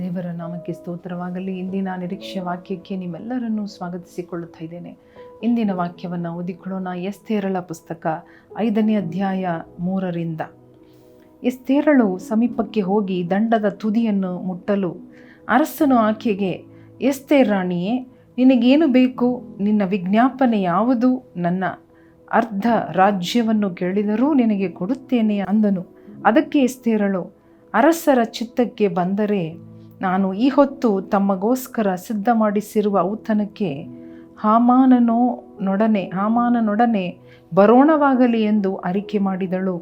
ದೇವರ ನಾಮಕ್ಕೆ ಸ್ತೋತ್ರವಾಗಲಿ. ಇಂದಿನ ನಿರೀಕ್ಷೆ ವಾಕ್ಯಕ್ಕೆ ನಿಮ್ಮೆಲ್ಲರನ್ನೂ ಸ್ವಾಗತಿಸಿಕೊಳ್ಳುತ್ತಾ ಇದ್ದೇನೆ. ಇಂದಿನ ವಾಕ್ಯವನ್ನು ಓದಿಕೊಳ್ಳೋಣ. ಎಸ್ತೇರಳ ಪುಸ್ತಕ ಐದನೇ ಅಧ್ಯಾಯ ಮೂರರಿಂದ. ಎಸ್ತೇರಳು ಸಮೀಪಕ್ಕೆ ಹೋಗಿ ದಂಡದ ತುದಿಯನ್ನು ಮುಟ್ಟಲು ಅರಸನು ಆಕೆಗೆ, ಎಸ್ತೇರ್ ರಾಣಿಯೇ, ನಿನಗೇನು ಬೇಕು? ನಿನ್ನ ವಿಜ್ಞಾಪನೆ ಯಾವುದು? ನನ್ನ ಅರ್ಧ ರಾಜ್ಯವನ್ನು ಕೇಳಿದರೂ ನಿನಗೆ ಕೊಡುತ್ತೇನೆ ಅಂದನು. ಅದಕ್ಕೆ ಎಸ್ತೇರಳು, ಅರಸರ ಚಿತ್ತಕ್ಕೆ ಬಂದರೆ ನಾನು ಈ ಹೊತ್ತು ತಮ್ಮಗೋಸ್ಕರ ಸಿದ್ಧ ಮಾಡಿಸಿರುವ ಔತಣಕ್ಕೆ ಹಾಮಾನನೋ ನೊಡನೆ ಹಾಮಾನನೊಡನೆ ಬರೋಣವಾಗಲಿ ಎಂದು ಅರಿಕೆ ಮಾಡಿದಳು.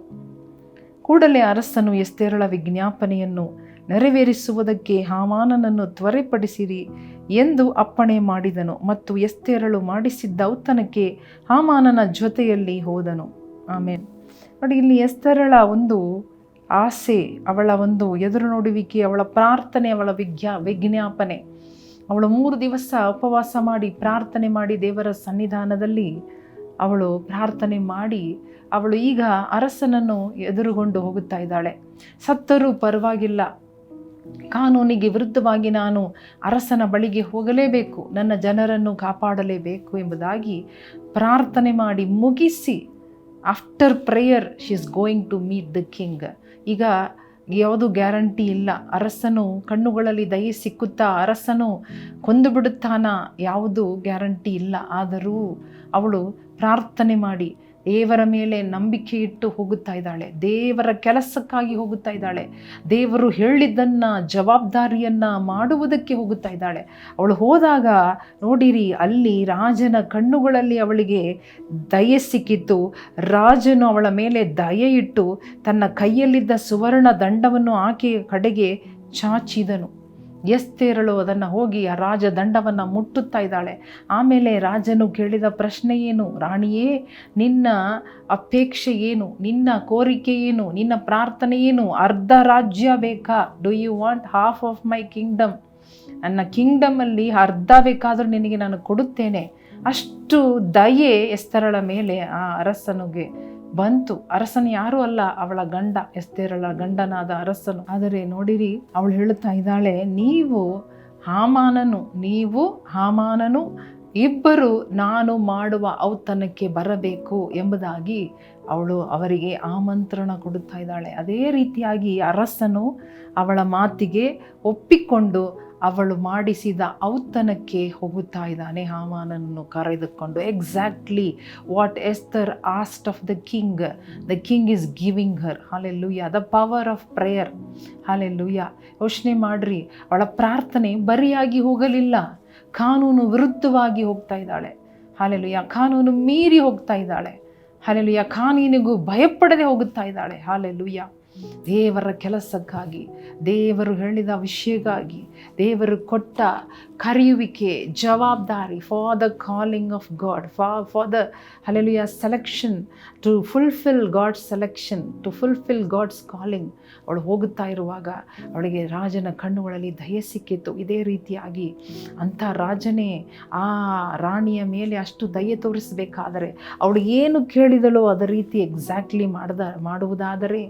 ಕೂಡಲೇ ಅರಸನು ಎಸ್ತೇರಳ ವಿಜ್ಞಾಪನೆಯನ್ನು ನೆರವೇರಿಸುವುದಕ್ಕೆ ಹಾಮಾನನನ್ನು ತ್ವರೆಪಡಿಸಿರಿ ಎಂದು ಅಪ್ಪಣೆ ಮಾಡಿದನು ಮತ್ತು ಎಸ್ತೇರಳು ಮಾಡಿಸಿದ್ದ ಔತನಕ್ಕೆ ಹಾಮಾನನ ಜೊತೆಯಲ್ಲಿ ಹೋದನು. ಆಮೇಲೆ ನೋಡಿ, ಇಲ್ಲಿ ಎಸ್ತೇರಳ ಒಂದು ಆಸೆ, ಅವಳ ಒಂದು ಎದುರು ನೋಡುವಿಕೆ ಅವಳ ಪ್ರಾರ್ಥನೆ, ಅವಳ ವಿಜ್ಞಾ, ವಿಜ್ಞಾಪನೆ. ಅವಳು ಮೂರು ದಿವಸ ಉಪವಾಸ ಮಾಡಿ ಪ್ರಾರ್ಥನೆ ಮಾಡಿ ದೇವರ ಸನ್ನಿಧಾನದಲ್ಲಿ ಅವಳು ಪ್ರಾರ್ಥನೆ ಮಾಡಿ ಅವಳು ಈಗ ಅರಸನನ್ನು ಎದುರುಗೊಂಡು ಹೋಗುತ್ತಾ ಇದ್ದಾಳೆ. ಸತ್ತರೂ ಪರವಾಗಿಲ್ಲ. ಕಾನೂನಿಗೆ ವಿರುದ್ಧವಾಗಿ ನಾನು ಅರಸನ ಬಳಿಗೆ ಹೋಗಲೇಬೇಕು. ನನ್ನ ಜನರನ್ನು ಕಾಪಾಡಲೇಬೇಕು ಎಂಬುದಾಗಿ ಪ್ರಾರ್ಥನೆ ಮಾಡಿ ಮುಗಿಸಿ after prayer she is going to meet the king ಈಗ ಯಾವುದು ಗ್ಯಾರಂಟಿ ಇಲ್ಲ. ಅರಸನು ಕಣ್ಣುಗಳಲ್ಲಿ ದಯೆ ಸಿಕ್ಕುತ್ತಾ ಅರಸನು ಕೊಂದು ಬಿಡುತ್ತಾನ ಯಾವುದು ಗ್ಯಾರಂಟಿ ಇಲ್ಲ. ಆದರೂ ಅವಳು ಪ್ರಾರ್ಥನೆ ಮಾಡಿ ದೇವರ ಮೇಲೆ ನಂಬಿಕೆ ಇಟ್ಟು ಹೋಗುತ್ತಾ ಇದ್ದಾಳೆ. ದೇವರ ಕೆಲಸಕ್ಕಾಗಿ ಹೋಗುತ್ತಾ ಇದ್ದಾಳೆ. ದೇವರು ಹೇಳಿದ್ದನ್ನು, ಜವಾಬ್ದಾರಿಯನ್ನು ಮಾಡುವುದಕ್ಕೆ ಹೋಗುತ್ತಾ ಇದ್ದಾಳೆ. ಅವಳು ಹೋದಾಗ ನೋಡಿರಿ, ಅಲ್ಲಿ ರಾಜನ ಕಣ್ಣುಗಳಲ್ಲಿ ಅವಳಿಗೆ ದಯೆ ಸಿಕ್ಕಿತ್ತು. ರಾಜನು ಅವಳ ಮೇಲೆ ದಯೆ ಇಟ್ಟು ತನ್ನ ಕೈಯಲ್ಲಿದ್ದ ಸುವರ್ಣ ದಂಡವನ್ನು ಆಕೆಯ ಕಡೆಗೆ ಚಾಚಿದನು. ಎಸ್ತೇರಳು ಅದನ್ನು ಹೋಗಿ ಆ ರಾಜ ದಂಡವನ್ನು ಮುಟ್ಟುತ್ತಾ ಇದ್ದಾಳೆ. ಆಮೇಲೆ ರಾಜನು ಕೇಳಿದ ಪ್ರಶ್ನೆ ಏನು? ರಾಣಿಯೇ, ನಿನ್ನ ಅಪೇಕ್ಷೆ ಏನು? ನಿನ್ನ ಕೋರಿಕೆ ಏನು? ನಿನ್ನ ಪ್ರಾರ್ಥನೆ ಏನು? ಅರ್ಧ ರಾಜ್ಯ ಬೇಕಾ? Do you want half of my kingdom ನನ್ನ ಕಿಂಗ್ಡಮಲ್ಲಿ ಅರ್ಧ ಬೇಕಾದರೂ ನಿನಗೆ ನಾನು ಕೊಡುತ್ತೇನೆ. ಅಷ್ಟು ದಯೆ ಎಸ್ತರಳ ಮೇಲೆ ಆ ಅರಸನಿಗೆ. ಬಂತು. ಅರಸನು ಯಾರೂ ಅಲ್ಲ, ಅವಳ ಗಂಡ, ಎಸ್ತೇರಳ ಗಂಡನಾದ ಅರಸನು. ಆದರೆ ನೋಡಿರಿ, ಅವಳು ಹೇಳುತ್ತಾ ಇದ್ದಾಳೆ, ನೀವು ಹಾಮಾನನು ನೀವು ಹಾಮಾನನು, ಇಬ್ಬರು ನಾನು ಮಾಡುವ ಔತಣಕ್ಕೆ ಬರಬೇಕು ಎಂಬುದಾಗಿ ಅವಳು ಅವರಿಗೆ ಆಮಂತ್ರಣ ಕೊಡುತ್ತಾ ಇದ್ದಾಳೆ. ಅದೇ ರೀತಿಯಾಗಿ ಅರಸನು ಅವಳ ಮಾತಿಗೆ ಒಪ್ಪಿಕೊಂಡು ಅವಳು ಮಾಡಿಸಿದ ಔತಣಕ್ಕೆ ಹೋಗುತ್ತಾ ಇದ್ದಾನೆ ಹಾಮಾನನ್ನು ಕರೆದುಕೊಂಡು. Exactly what Esther asked of the king the king is giving her hallelujah the power of prayer hallelujah ಯೋಚನೆ ಮಾಡ್ರಿ. ಅವಳ ಪ್ರಾರ್ಥನೆ ಬರಿಯಾಗಿ ಹೋಗಲಿಲ್ಲ. ಕಾನೂನು ವಿರುದ್ಧವಾಗಿ ಹೋಗ್ತಾ ಇದ್ದಾಳೆ. ಹಾಲೆಲುಯ್ಯ ಕಾನೂನು ಮೀರಿ ಹೋಗ್ತಾ ಇದ್ದಾಳೆ. ಹಾಲೆಲುಯ್ಯ ಕಾನೂನಿಗೂ ಭಯಪಡದೆ ಹೋಗುತ್ತಾ ಇದ್ದಾಳೆ. ಹಾಲೆಲುಯ್ಯ ದೇವರ ಕೆಲಸಕ್ಕಾಗಿ, ದೇವರು ಹೇಳಿದ ವಿಷಯಕ್ಕಾಗಿ, ದೇವರು ಕೊಟ್ಟ ಕರೆಯುವಿಕೆ, ಜವಾಬ್ದಾರಿ for the calling of God ಫಾ for the hallelujah selection to fulfil God's selection to fulfil God's calling ಅವಳು ಹೋಗುತ್ತಾ ಇರುವಾಗ ಅವಳಿಗೆ ರಾಜನ ಕಣ್ಣುಗಳಲ್ಲಿ ದಯೆ ಸಿಕ್ಕಿತ್ತು ಇದೇ ರೀತಿಯಾಗಿ ಅಂಥ ರಾಜನೇ ಆ ರಾಣಿಯ ಮೇಲೆ ಅಷ್ಟು ದಯೆ ತೋರಿಸಬೇಕಾದರೆ ಅವಳು ಏನು ಕೇಳಿದಳೋ ಅದೇ ರೀತಿ ಎಕ್ಸಾಕ್ಟ್ಲಿ ಮಾಡ್ದ, ಮಾಡುವುದಾದರೆ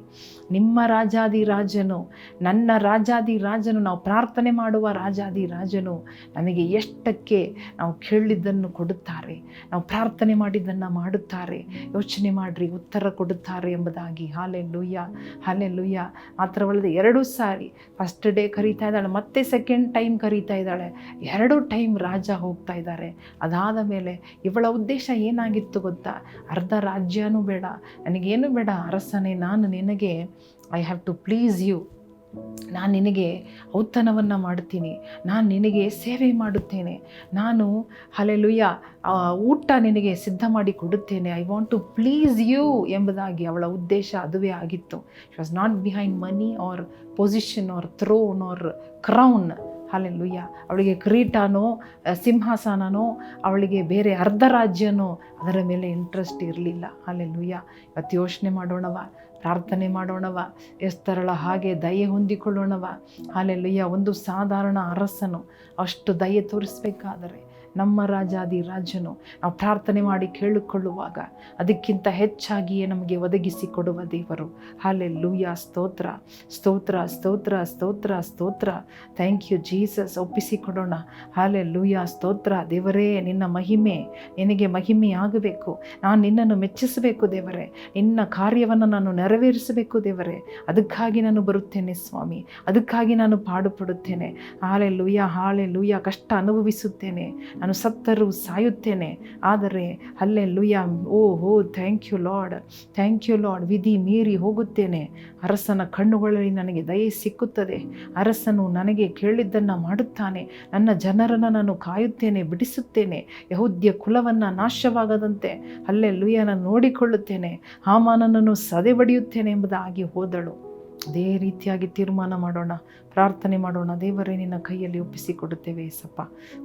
ನಿಮ್ಮ ರಾಜಾದಿ ರಾಜನು ನನ್ನ ರಾಜಾದಿ ರಾಜನು ನಾವು ಪ್ರಾರ್ಥನೆ ಮಾಡುವ ರಾಜಾದಿ ರಾಜನು ನಮಗೆ ಎಷ್ಟಕ್ಕೆ ನಾವು ಕೇಳಿದ್ದನ್ನು ಕೊಡುತ್ತಾರೆ, ನಾವು ಪ್ರಾರ್ಥನೆ ಮಾಡಿದ್ದನ್ನು ಮಾಡುತ್ತಾರೆ. ಯೋಚನೆ ಮಾಡಿರಿ, ಉತ್ತರ ಕೊಡುತ್ತಾರೆ ಎಂಬುದಾಗಿ. ಹಾಲೆ ಲೂಯ್ಯ ಹಾಲೆ ಲೂಯ್ಯ ಮಾತ್ರವಲ್ಲದೆ ಎರಡು ಸಾರಿ. ಫಸ್ಟ್ ಡೇ ಕರೀತಾ ಇದ್ದಾಳೆ, ಮತ್ತೆ ಸೆಕೆಂಡ್ ಟೈಮ್ ಕರೀತಾ ಇದ್ದಾಳೆ. ಎರಡು ಟೈಮ್ ರಾಜ ಹೋಗ್ತಾ ಇದ್ದಾರೆ. ಅದಾದ ಮೇಲೆ ಇವಳ ಉದ್ದೇಶ ಏನಾಗಿತ್ತು ಗೊತ್ತಾ? ಅರ್ಧ ರಾಜ್ಯನೂ ಬೇಡ. ನನಗೇನು ಬೇಡ, ಅರಸನೇ, ನಾನು ನಿನಗೆ I have to please you ನಾನು ನಿನಗೆ ಔತಣವನ್ನು ಮಾಡ್ತೀನಿ. ನಾನು ನಿನಗೆ ಸೇವೆ ಮಾಡುತ್ತೇನೆ. ನಾನು ಹಲೆಲುಯ್ಯ ಊಟ ನಿನಗೆ ಸಿದ್ಧ ಮಾಡಿ ಕೊಡುತ್ತೇನೆ. I want to please you ಎಂಬುದಾಗಿ ಅವಳ ಉದ್ದೇಶ ಅದುವೇ ಆಗಿತ್ತು. She was not behind money or position or throne or crown hallelujah ಅವಳಿಗೆ ಕ್ರೀಟಾನೋ ಸಿಂಹಾಸನನೋ, ಅವಳಿಗೆ ಬೇರೆ ಅರ್ಧ ರಾಜ್ಯನೋ ಅದರ ಮೇಲೆ ಇಂಟ್ರೆಸ್ಟ್ ಇರಲಿಲ್ಲ. ಹಾಲೆಲ್ಲುಯ್ಯ ಇವತ್ತು ಯೋಚನೆ ಮಾಡೋಣವ? ಪ್ರಾರ್ಥನೆ ಮಾಡೋಣವ ಎಷ್ಟರಳ ಹಾಗೆ ದಯೆ ಹೊಂದಿಕೊಳ್ಳೋಣವ. ಅಲ್ಲೆಲ್ಲಯ್ಯ ಒಂದು ಸಾಧಾರಣ ಅರಸನು ಅಷ್ಟು ದಯೆ ತೋರಿಸ್ಬೇಕಾದರೆ ನಮ್ಮ ರಾಜಾದಿ ರಾಜನು ನಾವು ಪ್ರಾರ್ಥನೆ ಮಾಡಿ ಕೇಳಿಕೊಳ್ಳುವಾಗ ಅದಕ್ಕಿಂತ ಹೆಚ್ಚಾಗಿಯೇ ನಮಗೆ ಒದಗಿಸಿ ಕೊಡುವ ದೇವರು. ಹಾಲೆ ಲೂಯ ಸ್ತೋತ್ರ. ಸ್ತೋತ್ರ ಸ್ತೋತ್ರ ಸ್ತೋತ್ರ ಸ್ತೋತ್ರ. ಥ್ಯಾಂಕ್ ಯು ಜೀಸಸ್ ಒಪ್ಪಿಸಿಕೊಡೋಣ. ಹಾಲೆ ಲೂಯ ಸ್ತೋತ್ರ. ದೇವರೇ, ನಿನ್ನ ಮಹಿಮೆ ನಿನಗೆ ಮಹಿಮೆಯಾಗಬೇಕು. ನಾನು ನಿನ್ನನ್ನು ಮೆಚ್ಚಿಸಬೇಕು ದೇವರೇ. ನಿನ್ನ ಕಾರ್ಯವನ್ನು ನಾನು ನೆರವೇರಿಸಬೇಕು ದೇವರೇ. ಅದಕ್ಕಾಗಿ ನಾನು ಬರುತ್ತೇನೆ ಸ್ವಾಮಿ. ಅದಕ್ಕಾಗಿ ನಾನು ಪಾಡುಪಡುತ್ತೇನೆ. ಹಾಲೆ ಲೂಯ ಹಾಳೆ ಲೂಯ ಕಷ್ಟ ಅನುಭವಿಸುತ್ತೇನೆ. ನಾನು ಸತ್ತರೂ ಸಾಯುತ್ತೇನೆ. ಆದರೆ ಅಲ್ಲೇ ಲುಯ್ಯ ಓ ಹೋ, thank you Lord, thank you Lord, ವಿಧಿ ಮೀರಿ ಹೋಗುತ್ತೇನೆ. ಅರಸನ ಕಣ್ಣುಗಳಲ್ಲಿ ನನಗೆ ದಯೆ ಸಿಕ್ಕುತ್ತದೆ. ಅರಸನು ನನಗೆ ಕೇಳಿದ್ದನ್ನು ಮಾಡುತ್ತಾನೆ. ನನ್ನ ಜನರನ್ನು ನಾನು ಕಾಯುತ್ತೇನೆ, ಬಿಡಿಸುತ್ತೇನೆ. ಯಹೋದ್ಯ ಕುಲವನ್ನು ನಾಶವಾಗದಂತೆ ಅಲ್ಲೇ ಲುಯ್ಯನ ನೋಡಿಕೊಳ್ಳುತ್ತೇನೆ. ಹಾಮಾನನನ್ನು ಸದೆ ಬಡಿಯುತ್ತೇನೆ ಎಂಬುದಾಗಿ ಹೋದಳು. ಅದೇ ರೀತಿಯಾಗಿ ತೀರ್ಮಾನ ಮಾಡೋಣ, ಪ್ರಾರ್ಥನೆ ಮಾಡೋಣ. ದೇವರೇ, ನಿನ್ನ ಕೈಯಲ್ಲಿ ಒಪ್ಪಿಸಿಕೊಡುತ್ತೇವೆ ಎಸಪ್ಪ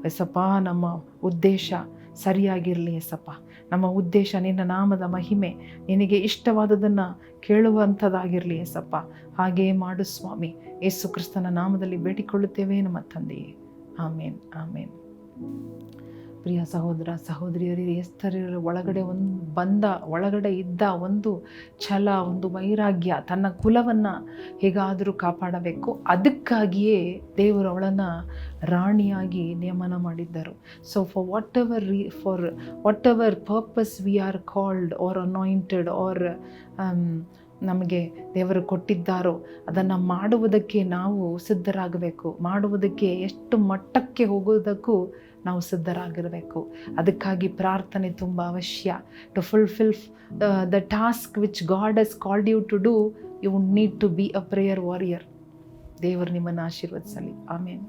ಎಸಪ್ಪ ನಮ್ಮ ಉದ್ದೇಶ ಸರಿಯಾಗಿರಲಿ ಎಸಪ್ಪ ನಮ್ಮ ಉದ್ದೇಶ, ನಿನ್ನ ನಾಮದ ಮಹಿಮೆ ನಿನಗೆ ಇಷ್ಟವಾದದನ್ನು ಕೇಳುವಂಥದ್ದಾಗಿರಲಿ ಎಸಪ್ಪ ಹಾಗೇ ಮಾಡು ಸ್ವಾಮಿ. ಯೇಸು ಕ್ರಿಸ್ತನ ನಾಮದಲ್ಲಿ ಬೇಡಿಕೊಳ್ಳುತ್ತೇವೆ ನಮ್ಮ ತಂದೆಯೇ. ಆಮೇನ್ ಆಮೇನ್. ಪ್ರಿಯ ಸಹೋದರ, ಸಹೋದರಿಯರಿ ಎಸ್ತರರ ಒಳಗಡೆ ಒಂದು ಬಂದ, ಒಳಗಡೆ ಇದ್ದ ಒಂದು ಛಲ, ಒಂದು ವೈರಾಗ್ಯ ತನ್ನ ಕುಲವನ್ನು ಹೇಗಾದರೂ ಕಾಪಾಡಬೇಕು. ಅದಕ್ಕಾಗಿಯೇ ದೇವರು ಅವಳನ್ನು ರಾಣಿಯಾಗಿ ನೇಮನ ಮಾಡಿದ್ದರು. ಸೊ ಫಾರ್ ವಾಟ್ ಎವರ್ ರೀ for whatever purpose we are called or anointed or ನಮಗೆ ದೇವರು ಕೊಟ್ಟಿದ್ದಾರೋ ಅದನ್ನು ಮಾಡುವುದಕ್ಕೆ ನಾವು ಸಿದ್ಧರಾಗಬೇಕು. ಮಾಡುವುದಕ್ಕೆ ಎಷ್ಟು ಮಟ್ಟಕ್ಕೆ ಹೋಗುವುದಕ್ಕೂ ನಾವು ಸಿದ್ಧರಾಗಿರಬೇಕು. ಅದಕ್ಕಾಗಿ ಪ್ರಾರ್ಥನೆ ತುಂಬ ಅವಶ್ಯ. To fulfil the task which God has called you to do you would need to be a prayer warrior ದೇವರು ನಿಮ್ಮನ್ನು ಆಶೀರ್ವದಿಸಲಿ. ಆಮೇಲೆ